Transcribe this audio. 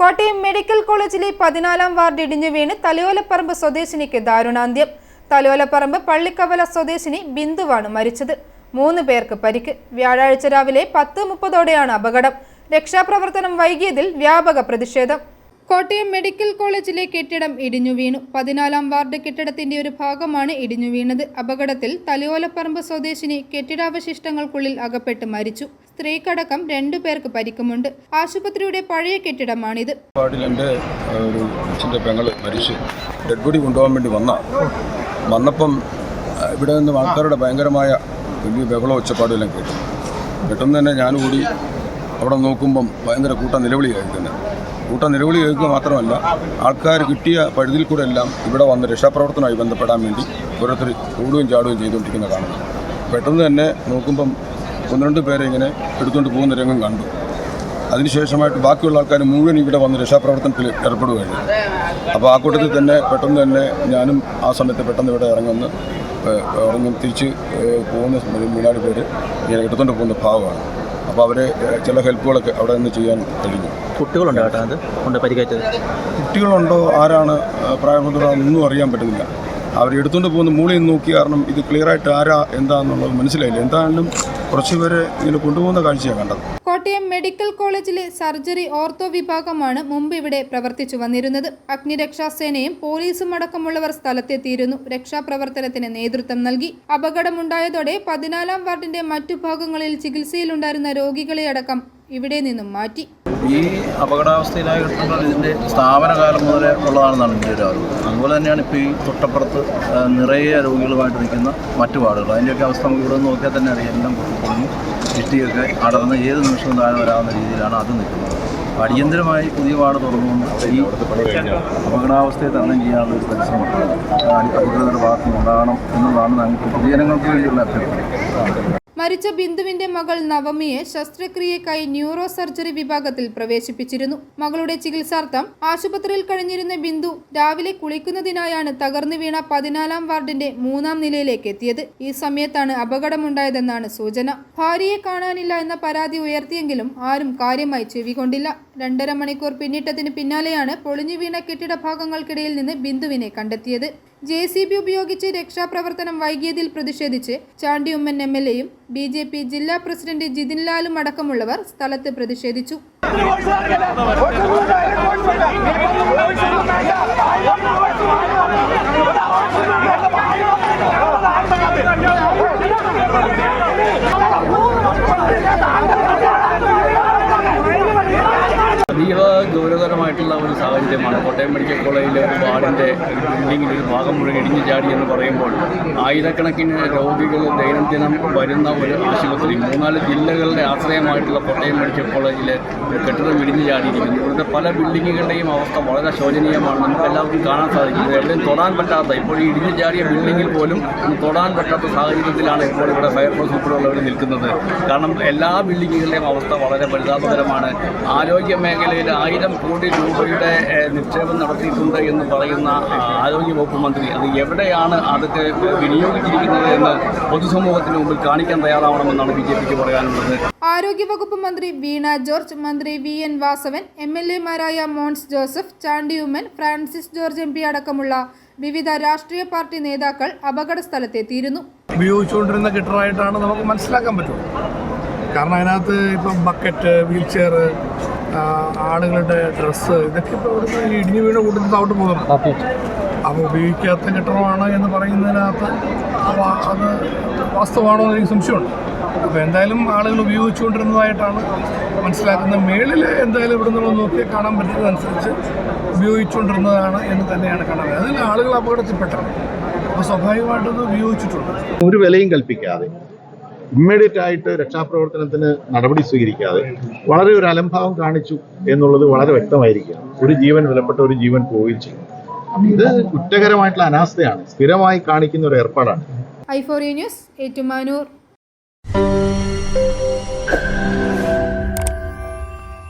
Kottayam medical കോളേജിലെ പതിനാലാം ward ഇടിഞ്ഞു വീണ് തലയോലപ്പറമ്പ് സ്വദേശിനിക്ക് ദാരുണാന്ത്യം. തലയോലപ്പറമ്പ് പള്ളിക്കവല സ്വദേശിനി ബിന്ദുവാണ് മരിച്ചത്. മൂന്ന് പേർക്ക് പരിക്ക്. വ്യാഴാഴ്ച രാവിലെ പത്ത് മുപ്പതോടെയാണ് അപകടം. രക്ഷാപ്രവർത്തനം വൈകിയതിൽ വ്യാപക പ്രതിഷേധം. കോട്ടയം മെഡിക്കൽ കോളേജിലെ കെട്ടിടം ഇടിഞ്ഞു വീണു. പതിനാലാം വാർഡ് കെട്ടിടത്തിന്റെ ഒരു ഭാഗമാണ് ഇടിഞ്ഞു വീണത്. അപകടത്തിൽ തലയോലപ്പറമ്പ് സ്വദേശിനി കെട്ടിടാവശിഷ്ടങ്ങൾക്കുള്ളിൽ അകപ്പെട്ട് മരിച്ചു. സ്ത്രീക്കടക്കം രണ്ടു പേർക്ക് പരിക്കുമുണ്ട്. ആശുപത്രിയുടെ പഴയ കെട്ടിടമാണിത്. വാർഡിൽ മരിച്ചു ഡെഡ് ബോഡി വേണ്ടി വന്ന. വന്നപ്പം ഇവിടെ നിന്ന് ആൾക്കാരുടെ ഭയങ്കരമായ വലിയ ബഹളവും ഒച്ചപ്പാടുമെല്ലാം കേട്ടു. പെട്ടെന്ന് തന്നെ ഞാൻ കൂടി അവിടെ നോക്കുമ്പം ഭയങ്കര കൂട്ട നിലവിളിയായി കേൾക്കുന്നത് കൂട്ട നിലവിളി കേൾക്കുക മാത്രമല്ല ആൾക്കാർ കിട്ടിയ പഴുതിൽ കൂടെ എല്ലാം ഇവിടെ വന്ന് രക്ഷാപ്രവർത്തനമായി ബന്ധപ്പെടാൻ വേണ്ടി ഓരോരുത്തർ കൂടുകയും ചാടുകയും ചെയ്തുകൊണ്ടിരിക്കുന്ന കാണുന്നു. പെട്ടെന്ന് തന്നെ നോക്കുമ്പം ഒന്ന് രണ്ട് പേരെ ഇങ്ങനെ എടുത്തുകൊണ്ട് പോകുന്ന രംഗം കണ്ടു. അതിനുശേഷമായിട്ട് ബാക്കിയുള്ള ആൾക്കാർ മുഴുവൻ ഇവിടെ വന്ന് രക്ഷാപ്രവർത്തനത്തിൽ ഏർപ്പെടുകയാണ് അപ്പോൾ ആ കൂട്ടത്തിൽ തന്നെ പെട്ടെന്ന് തന്നെ ഞാനും ആ സമയത്ത് പെട്ടെന്ന് ഇവിടെ ഇറങ്ങുന്ന. ഇറങ്ങും തിരിച്ച് പോകുന്ന മൂന്നാൽ പേര് ഇങ്ങനെ എടുത്തുകൊണ്ട് പോകുന്ന ഭാഗമാണ്. അപ്പോൾ അവരെ ചില ഹെൽപ്പുകളൊക്കെ അവിടെ നിന്ന് ചെയ്യാൻ കഴിഞ്ഞു. കുട്ടികളുണ്ടോ കേട്ടോ അത്? കൊണ്ട് പരിക്കേറ്റത്? കുട്ടികളുണ്ടോ? ആരാണ് പ്രായപൂർത്തിയൊന്നും അറിയാൻ പറ്റുന്നില്ല. അവർ എടുത്തുകൊണ്ട് പോകുന്ന മൂളി നോക്കി കാരണം ഇത് ക്ലിയറായിട്ട് ആരാ എന്താണെന്നുള്ളത് മനസ്സിലായില്ല. എന്തായാലും കുറച്ചുപേരെ ഇങ്ങനെ കൊണ്ടുപോകുന്ന കാഴ്ചയാണ് കണ്ടത്. കോട്ടയം മെഡിക്കൽ കോളേജിലെ സർജറി ഓർത്തോ വിഭാഗമാണ് മുമ്പ് ഇവിടെ പ്രവർത്തിച്ചു വന്നിരുന്നത്. അഗ്നിരക്ഷാസേനയും പോലീസും അടക്കമുള്ളവർ സ്ഥലത്തെത്തിയിരുന്നു. രക്ഷാപ്രവർത്തനത്തിന് നേതൃത്വം നൽകി. അപകടമുണ്ടായതോടെ പതിനാലാം വാർഡിന്റെ മറ്റു ഭാഗങ്ങളിൽ ചികിത്സയിലുണ്ടായിരുന്ന രോഗികളെ അടക്കം ഇവിടെ നിന്നും മാറ്റി. ഈ അപകടാവസ്ഥയിലായ ഘട്ടങ്ങൾ ഇതിന്റെ സ്ഥാപന കാലം മുതലേ ഉള്ളതാണെന്നാണ് എന്റെ ഒരു അറിവ് അതുപോലെ തന്നെയാണ് ഇപ്പോൾ ഈ തൊട്ടപ്പുറത്ത് നിറയെ രോഗികളുമായിട്ട് നിൽക്കുന്ന മറ്റു വാർഡുകൾ. അതിന്റെയൊക്കെ അവസ്ഥ നമുക്ക് ഇവിടെ നോക്കിയാൽ തന്നെ അറിയാം. എല്ലാം പൊട്ടിപ്പൊളിഞ്ഞു ഇഷ്ടിയൊക്കെ അടർന്ന് ഏത് നിമിഷവും താഴെ വരാവുന്ന രീതിയിലാണ് അത് നിൽക്കുന്നത്. അടിയന്തരമായി പുതിയ വാർഡ് തുറന്നുകൊണ്ട് ഈ അപകടാവസ്ഥയെ തരണം ചെയ്യാനുള്ള ഒരു പരിശ്രമമാണ് അധികൃതരുടെ ഭാഗത്തുനിന്നുണ്ടാകണം എന്നുള്ളതാണ് ഞങ്ങൾക്ക് പൊതുജനങ്ങൾക്ക് വേണ്ടിയുള്ള അഭ്യർത്ഥന. മരിച്ച ബിന്ദുവിന്റെ മകൾ നവമിയെ ശസ്ത്രക്രിയക്കായി ന്യൂറോ സർജറി വിഭാഗത്തിൽ പ്രവേശിപ്പിച്ചിരുന്നു. മകളുടെ ചികിത്സാർത്ഥം ആശുപത്രിയിൽ കഴിഞ്ഞിരുന്ന ബിന്ദു രാവിലെ കുളിക്കുന്നതിനായാണ് തകർന്നു വീണ പതിനാലാം വാർഡിന്റെ മൂന്നാം നിലയിലേക്ക് എത്തിയത്. ഈ സമയത്താണ് അപകടമുണ്ടായതെന്നാണ് സൂചന. ഭാര്യയെ കാണാനില്ല എന്ന പരാതി ഉയർത്തിയെങ്കിലും ആരും കാര്യമായി ചെവികൊണ്ടില്ല. രണ്ടര മണിക്കൂർ പിന്നിട്ടതിന് പിന്നാലെയാണ് പൊളിഞ്ഞു വീണ കെട്ടിട ഭാഗങ്ങൾക്കിടയിൽ നിന്ന് ബിന്ദുവിനെ കണ്ടെത്തിയത്. ജെ സി ബി ഉപയോഗിച്ച് രക്ഷാപ്രവർത്തനം വൈകിയതിൽ പ്രതിഷേധിച്ച് ചാണ്ടിയുമ്മൻ എം എൽ എയും ബി ജെ പി ജില്ലാ പ്രസിഡന്റ് ജിതിൻ ലാലും അടക്കമുള്ളവർ സ്ഥലത്ത് പ്രതിഷേധിച്ചു. സാഹചര്യമാണ് കോട്ടയം മെഡിക്കൽ കോളേജിലെ ഒരു വാർഡിന്റെ ബിൽഡിങ്ങിൽ ഒരു ഭാഗം മുഴുവൻ ഇടിഞ്ഞു ചാടി എന്ന് പറയുമ്പോൾ ആയിരക്കണക്കിന് രോഗികൾ ദൈനംദിനം വരുന്ന ഒരു ആശുപത്രി. മൂന്നാൽ ജില്ലകളുടെ ആശ്രയമായിട്ടുള്ള കോട്ടയം മെഡിക്കൽ കോളേജിലെ കെട്ടിടം ഇടിഞ്ഞു ചാടിയിരിക്കുന്നു. ഇവിടുത്തെ പല ബിൽഡിങ്ങുകളുടെയും അവസ്ഥ വളരെ ശോചനീയമാണ്. നമുക്ക് എല്ലാവർക്കും കാണാൻ സാധിക്കുന്നത് എവിടെയും തൊടാൻ പറ്റാത്ത ഇപ്പോൾ ഈ ഇടിഞ്ഞു ചാടിയ ബിൽഡിങ്ങിൽ പോലും തൊടാൻ പറ്റാത്ത സാഹചര്യത്തിലാണ് ഇപ്പോൾ ഇവിടെ ഫയർഫോഴ്സ് ഉൾപ്പെടെയുള്ളവർ നിൽക്കുന്നത്. കാരണം എല്ലാ ബിൽഡിങ്ങുകളുടെയും അവസ്ഥ വളരെ പരിതാപകരമാണ്. ആരോഗ്യ മേഖലയിൽ ആയിരം കോടി രൂപയുടെ നിക്ഷേപം നടത്തിയിട്ടുണ്ട് എന്ന് പറയുന്ന ആരോഗ്യവകുപ്പ് ആരോഗ്യ വകുപ്പ് മന്ത്രി അത് എവിടെയാണ് അതൊക്കെ വിനിയോഗിച്ചിരിക്കുന്നത് എന്ന് പൊതുസമൂഹത്തിന് മുമ്പിൽ കാണിക്കാൻ തയ്യാറാവണമെന്നാണ് ബി ജെ പിക്ക് പറയാനുള്ളത്. ആരോഗ്യവകുപ്പ് മന്ത്രി വീണ ജോർജ് മന്ത്രി V N Vasavan M L എമാരായ Mons Joseph Chandy Oommen Francis George M P അടക്കമുള്ള വിവിധ രാഷ്ട്രീയ പാർട്ടി നേതാക്കൾ അപകട സ്ഥലത്തെത്തിയിരുന്നു. ഉപയോഗിച്ചുകൊണ്ടിരുന്ന കിട്ടറായിട്ടാണ് നമുക്ക് മനസ്സിലാക്കാൻ പറ്റുള്ളൂ. കാരണം അതിനകത്ത് ഇപ്പം ബക്കറ്റ് വീൽ ചെയർ ആളുകളുടെ ഡ്രസ്സ് ഇതൊക്കെ ഇപ്പോൾ ഇവിടുന്ന് ഇടിഞ്ഞു വീണ കൂട്ടത്തിൽ താവട്ട് പോകുന്നു അപ്പോൾ ഉപയോഗിക്കാത്ത കെട്ടിടമാണ് എന്ന് പറയുന്നതിനകത്ത് അത് വാസ്തവമാണോ എന്ന് എനിക്ക് സംശയമുണ്ട്. അപ്പോൾ എന്തായാലും ആളുകൾ ഉപയോഗിച്ചുകൊണ്ടിരുന്നതായിട്ടാണ് മനസ്സിലാക്കുന്നത്. മേളിൽ എന്തായാലും ഇവിടെ നമ്മൾ നോക്കി കാണാൻ പറ്റുന്നതനുസരിച്ച് ഉപയോഗിച്ചുകൊണ്ടിരുന്നതാണ് എന്ന് തന്നെയാണ് കാണാൻ അതിൽ ആളുകൾ അപകടത്തിൽപ്പെട്ടത് അപ്പോൾ സ്വാഭാവികമായിട്ടും ഉപയോഗിച്ചിട്ടുണ്ട്. ഒരു വിലയും കൽപ്പിക്കാതെ ഇമ്മീഡിയറ്റ് ആയിട്ട് രക്ഷാപ്രവർത്തനത്തിന് നടപടി സ്വീകരിക്കാതെ വളരെ ഒരു അലംഭാവം കാണിച്ചു എന്നുള്ളത് വളരെ വ്യക്തമായിരിക്കുകയാണ് ഒരു ജീവൻ വിലപ്പെട്ട ഒരു ജീവൻ പോവുകയും ചെയ്യും. ഇത് കുറ്റകരമായിട്ടുള്ള അനാസ്ഥയാണ്. സ്ഥിരമായി കാണിക്കുന്ന ഒരു ഏർപ്പാടാണ്. I four news Ettumanoor.